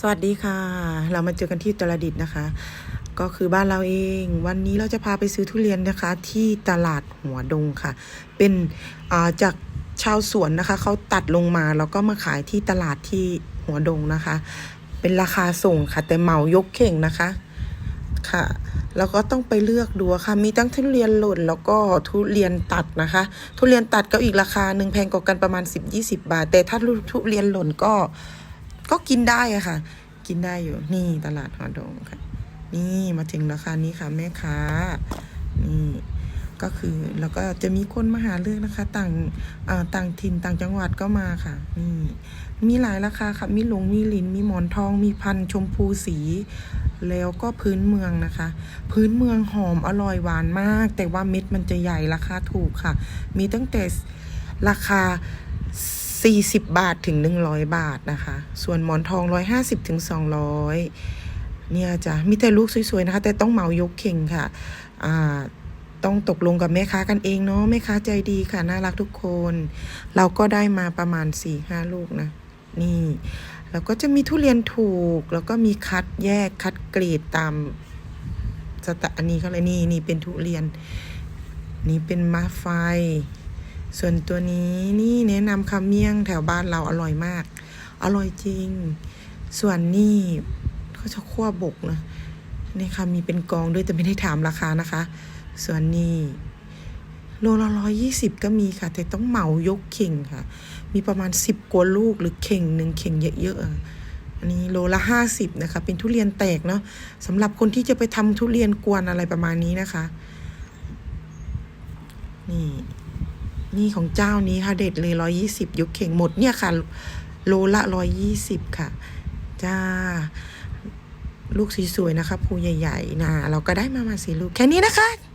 สวัสดีค่ะ เรามาเจอกันที่ตรดิตนะคะ ก็คือบ้านเราเอง วันนี้เราจะพาไปซื้อทุเรียนนะคะ ที่ตลาดหัวดงค่ะ เป็นอ่าจากชาวสวนนะคะเขาตัดลงมาแล้วก็มาขายที่ตลาดที่หัวดงนะคะ เป็นราคาส่งค่ะ แต่เหมายกเข่งนะคะค่ะแล้วก็ต้องไปเลือกดูค่ะ มีทั้งทุเรียนหล่นแล้วก็ทุเรียนตัดนะคะ ทุเรียนตัดก็อีกราคาหนึ่งแพงกว่ากันประมาณ 10-20 บาท แต่ถ้าทุเรียนหล่นก็ ก็กินได้อะค่ะ กินได้อยู่ นี่ตลาดหอดงค่ะ นี่มาถึงราคานี้ค่ะ แม่ค้า นี่ก็คือแล้วก็จะมีคนมาหาเลือกนะคะ ต่างอ่าต่างถิ่นต่างจังหวัดก็มาค่ะนี่มีหลายราคาค่ะมีหลงมีลินมีหมอนทอง มีพันชมพูสี แล้วก็พื้นเมืองนะคะ พื้นเมืองหอมอร่อยหวานมาก แต่ว่าเม็ดมันจะใหญ่ราคาถูกค่ะ มีตั้งแต่ราคา 40 บาทถึง 100 บาทนะคะ ส่วนหมอนทอง 150ถึง200 เนี่ยจ้ะมีแต่ลูกสวยๆนะคะ แต่ต้องเหมายกเข่งค่ะอ่าต้องตกลงกับแม่ค้ากันเองเนาะแม่ค้าใจดีค่ะ น่ารักทุกคน เราก็ได้มาประมาณ4-5ลูกนะนี่แล้วก็จะมีทุเรียนถูก แล้วก็มีคัดแยกคัดเกรดตามสตะอันนี้เขาเลยนี่นี่เป็นทุเรียน นี่เป็นมะไฟ ส่วนตัวนี้นี่แนะนำคำเมี่ยงแถวบ้านเราอร่อยมาก อร่อยจริง ส่วนนี่เขาจะคั่วบกนะนี่ค่ะมีเป็นกองด้วยแต่ไม่ได้ถามราคานะคะ ส่วนนี้โลละร้อยยี่สิบก็มีค่ะ แต่ต้องเหมายกเข่งค่ะ มีประมาณสิบกว่าลูกหรือเข่งหนึ่งเข่งเยอะๆอะอันนี้โลละห้าสิบนะคะ เป็นทุเรียนแตกเนาะสำหรับคนที่จะไปทำทุเรียนกวนอะไรประมาณนี้นะคะ นี่ นี่ของเจ้านี้ค่ะเด็ดเลยร้อยี่สิบยุกเข่งหมดเนี่ยค่ะ โลละร้อยยี่สิบค่ะ จ้า ลูกสวยๆนะคะภูใหญ่ๆนะเราก็ได้มามาสีลูกแค่นี้นะคะ